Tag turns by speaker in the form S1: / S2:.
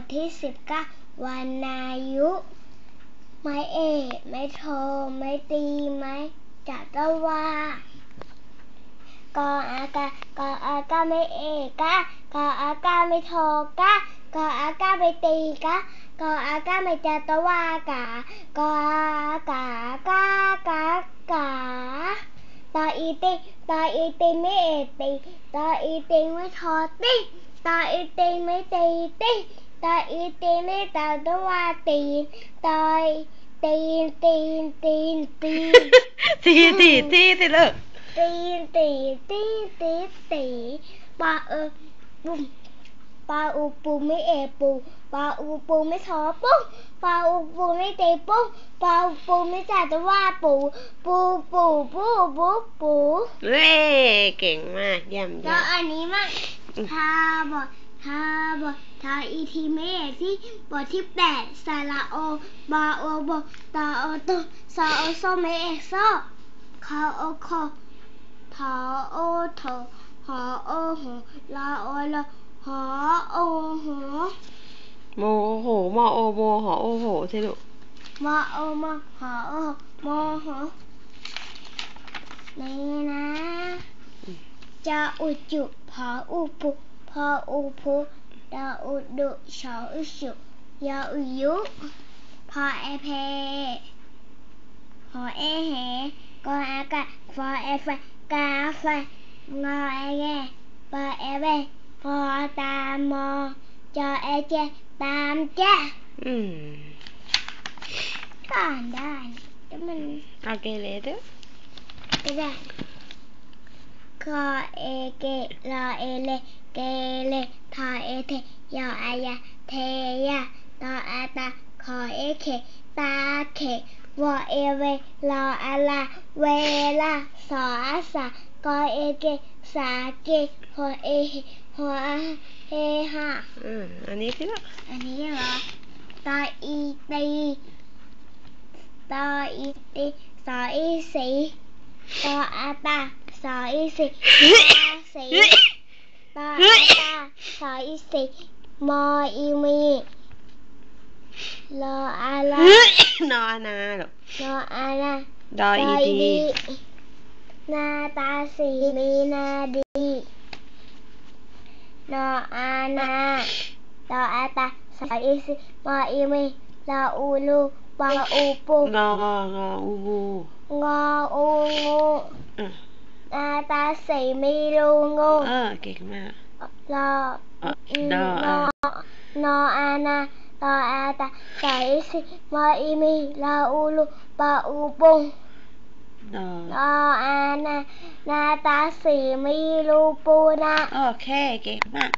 S1: ทที่สิบเก้าวรรณายุ ไม้เอกไม้โท ไม้ตี ไม้จัตวากออากากออากาไม่เอกกากออากาไม่โทกากออากาไม่ตีกากออากาไม่จัตวากากอกากากากาตออีติตออีติไม่เอติตออีติไม่โทติตออีติไม่ตีติ ตออีติไม่จัตวาตีตอยตีนตีนตีนตีน
S2: ทีทีทีสิลูก
S1: ตีตีตีตีตีปลาเออปุ่มปลาอูปูไม่เอปูปลาอูปูไม่ทอปุ้งปลาอูปูไม่ตีปุ้งปลาอูปูไม่จัดว่าปูปูปูปูปูปู
S2: เว้เก่งมากเยี่ยม
S1: แล้
S2: เยี่
S1: วย
S2: ม
S1: อันนี้มั่ง
S2: อืม
S1: ทาบอ ทาบอทาอีทีไม่เอกที่บทที่แปดสาระโอบาโอบตาโอโตซาโอโซไม่เอกโซคาโอโคทอโอโถหอโอโหลาโอลาหอโอโห
S2: โมโหมอโอโมหอโอโหสิลูก
S1: มาโอมาหอโอโมโหนี่นะจะอุจุพออุปุพออุพุดาอุดุชออุชุยาอุยุพอเอเพหอเอเหกออากาฟอเอฟกาไฟงอเอแงป Ho'upu Da'udu Sha'ushu Ya'uyu Ho'epe Ho'ehe Ko'aka Fo'efe Ka'fe Ngo'ege Fo'ebe Fo'tamo Cho'eche Tamche Hmm. Kan dah. Temen. Okey, later. Kita. Ka e
S2: ke la
S1: ele อ่านได้แต่มัน
S2: โอเคเลยเด้อ
S1: ไม่ได้คอเอเกรอเอเลเกเลทอเอเทยออายาเทยาตออาตาขอเอเคตาเขวอเอเวรออาลาเวลาสออาสากอเอเกสาเกหอเอเฮหัวเฮฮา
S2: อืมอันนี้สิลูก
S1: อันนี้เหรอตออีตีตออีตีสออีสีตออาตาสออีสีตอสี ばたさいせもういみろあらのあなろあらどいり
S2: なたしみな
S1: りのあなどあ
S2: たさいせ
S1: もういみろうるばうぽががうごがうご อาตาสออีสีมออีมีลออูลูปออูปู
S2: งงองออูงู
S1: งออูงู
S2: อืม
S1: นาตาสีมีรูงู
S2: เออเก่งมาก
S1: รอ
S2: เออ
S1: อืม
S2: ดอน
S1: ออานาตออาตาสออีสีมออีมีลาอูลูปออูปู
S2: ดอ
S1: นออานานาตาสีมีรูปูนะ
S2: โอเค เก่งมาก